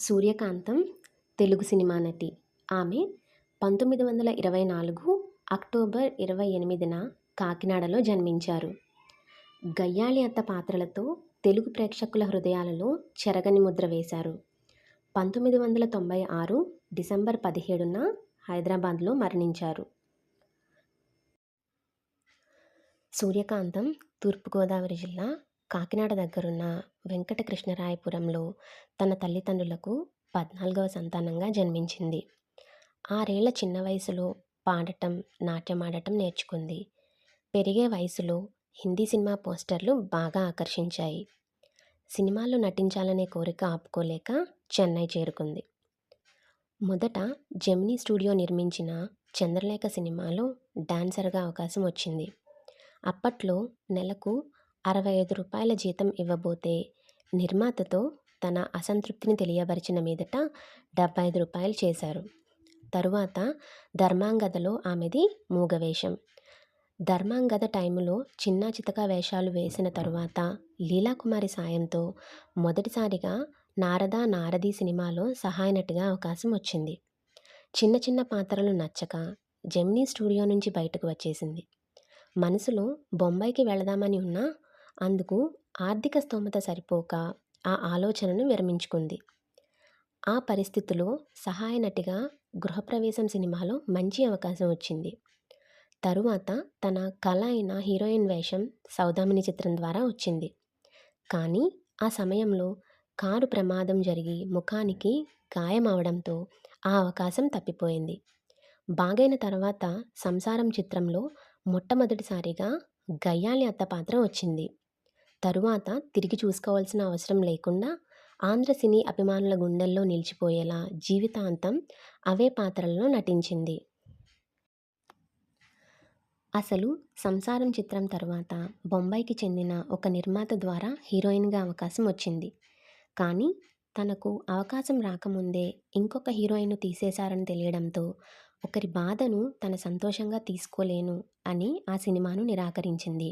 సూర్యకాంతం Telugu cinema నటి. ఆమె పంతొమ్మిది వందల ఇరవై నాలుగు అక్టోబర్ ఇరవై ఎనిమిదిన కాకినాడలో జన్మించారు. గయ్యాళి అత్త పాత్రలతో తెలుగు ప్రేక్షకుల హృదయాలలో చెరగని ముద్ర వేశారు. పంతొమ్మిది వందల తొంభై ఆరు డిసెంబర్ పదిహేడున హైదరాబాద్లో మరణించారు. సూర్యకాంతం తూర్పుగోదావరి జిల్లా కాకినాడ దగ్గరున్న వెంకటకృష్ణరాయపురంలో తన తల్లిదండ్రులకు పద్నాలుగవ సంతానంగా జన్మించింది. ఆరేళ్ళ చిన్న వయసులో పాడటం నాట్యమాడటం నేర్చుకుంది. పెరిగే వయసులో హిందీ సినిమా పోస్టర్లు బాగా ఆకర్షించాయి. సినిమాల్లో నటించాలనే కోరిక ఆపుకోలేక చెన్నై చేరుకుంది. మొదట జెమినీ స్టూడియో నిర్మించిన చంద్రలేఖ సినిమాలో డాన్సర్గా అవకాశం వచ్చింది. అప్పట్లో నెలకు అరవై ఐదు రూపాయల జీతం ఇవ్వబోతే నిర్మాతతో తన అసంతృప్తిని తెలియబరిచిన మీదట డెబ్బై ఐదు రూపాయలు చేశారు. తరువాత ధర్మాంగదలో ఆమెది మూగవేషం. ధర్మాంగద టైంలో చిన్న చితక వేషాలు వేసిన తరువాత లీలాకుమారి సాయంతో మొదటిసారిగా నారద నారది సినిమాలో సహాయ నటిగా అవకాశం వచ్చింది. చిన్న చిన్న పాత్రలు నచ్చక జెమినీ స్టూడియో నుంచి బయటకు వచ్చేసింది. మనసులో బొంబాయికి వెళదామని ఉన్నా అందుకు ఆర్థిక స్తోమత సరిపోక ఆ ఆలోచనను విరమించుకుంది. ఆ పరిస్థితిలో సహాయ నటిగా గృహప్రవేశం సినిమాలో మంచి అవకాశం వచ్చింది. తరువాత తన కళ అయిన హీరోయిన్ వేషం సౌదామిని చిత్రం ద్వారా వచ్చింది. కానీ ఆ సమయంలో కారు ప్రమాదం జరిగి ముఖానికి గాయం అవడంతో ఆ అవకాశం తప్పిపోయింది. బాగైన తర్వాత సంసారం చిత్రంలో మొట్టమొదటిసారిగా గయ్యాలి అత్త పాత్ర వచ్చింది. తరువాత తిరిగి చూసుకోవాల్సిన అవసరం లేకుండా ఆంధ్ర సినీ అభిమానుల గుండెల్లో నిలిచిపోయేలా జీవితాంతం అవే పాత్రల్లో నటించింది. అసలు సంసారం చిత్రం తర్వాత బొంబాయికి చెందిన ఒక నిర్మాత ద్వారా హీరోయిన్గా అవకాశం వచ్చింది. కానీ తనకు అవకాశం రాకముందే ఇంకొక హీరోయిన్ తీసేశారని తెలియడంతో ఒకరి బాధను తన సంతోషంగా తీసుకోలేను అని ఆ సినిమాను నిరాకరించింది.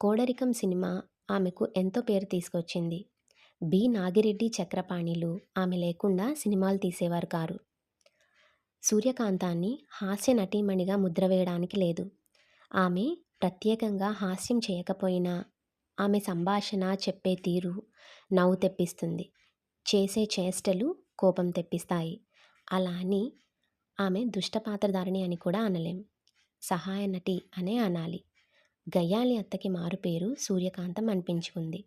కోడరికం సినిమా ఆమెకు ఎంతో పేరు తీసుకొచ్చింది. బి. నాగిరెడ్డి చక్రపాణిలు ఆమె లేకుండా సినిమాలు తీసేవారు కారు. సూర్యకాంతాన్ని హాస్య నటీమణిగా ముద్ర వేయడానికి లేదు. ఆమె ప్రత్యేకంగా హాస్యం చేయకపోయినా ఆమె సంభాషణ చెప్పే తీరు నవ్వు తెప్పిస్తుంది. చేసే చేష్టలు కోపం తెప్పిస్తాయి. అలా అని ఆమె దుష్టపాత్రధారిణి అని కూడా అనలేం. సహాయ నటి అనే అనాలి. గయ్యాలి అత్తకి మారుపేరు సూర్యకాంతం అనిపించుకుంది.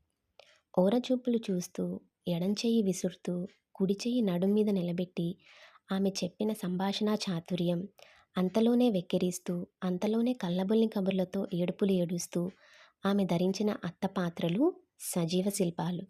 ఓరచూపులు చూస్తూ ఎడంచెయ్యి విసురుతూ కుడిచెయ్యి నడుం మీద నిలబెట్టి ఆమె చెప్పిన సంభాషణ చాతుర్యం అంతలోనే వెక్కిరిస్తూ అంతలోనే కళ్ళబొల్లి కబుర్లతో ఏడుపులు ఏడుస్తూ ఆమె ధరించిన అత్త పాత్రలు సజీవ శిల్పాలు.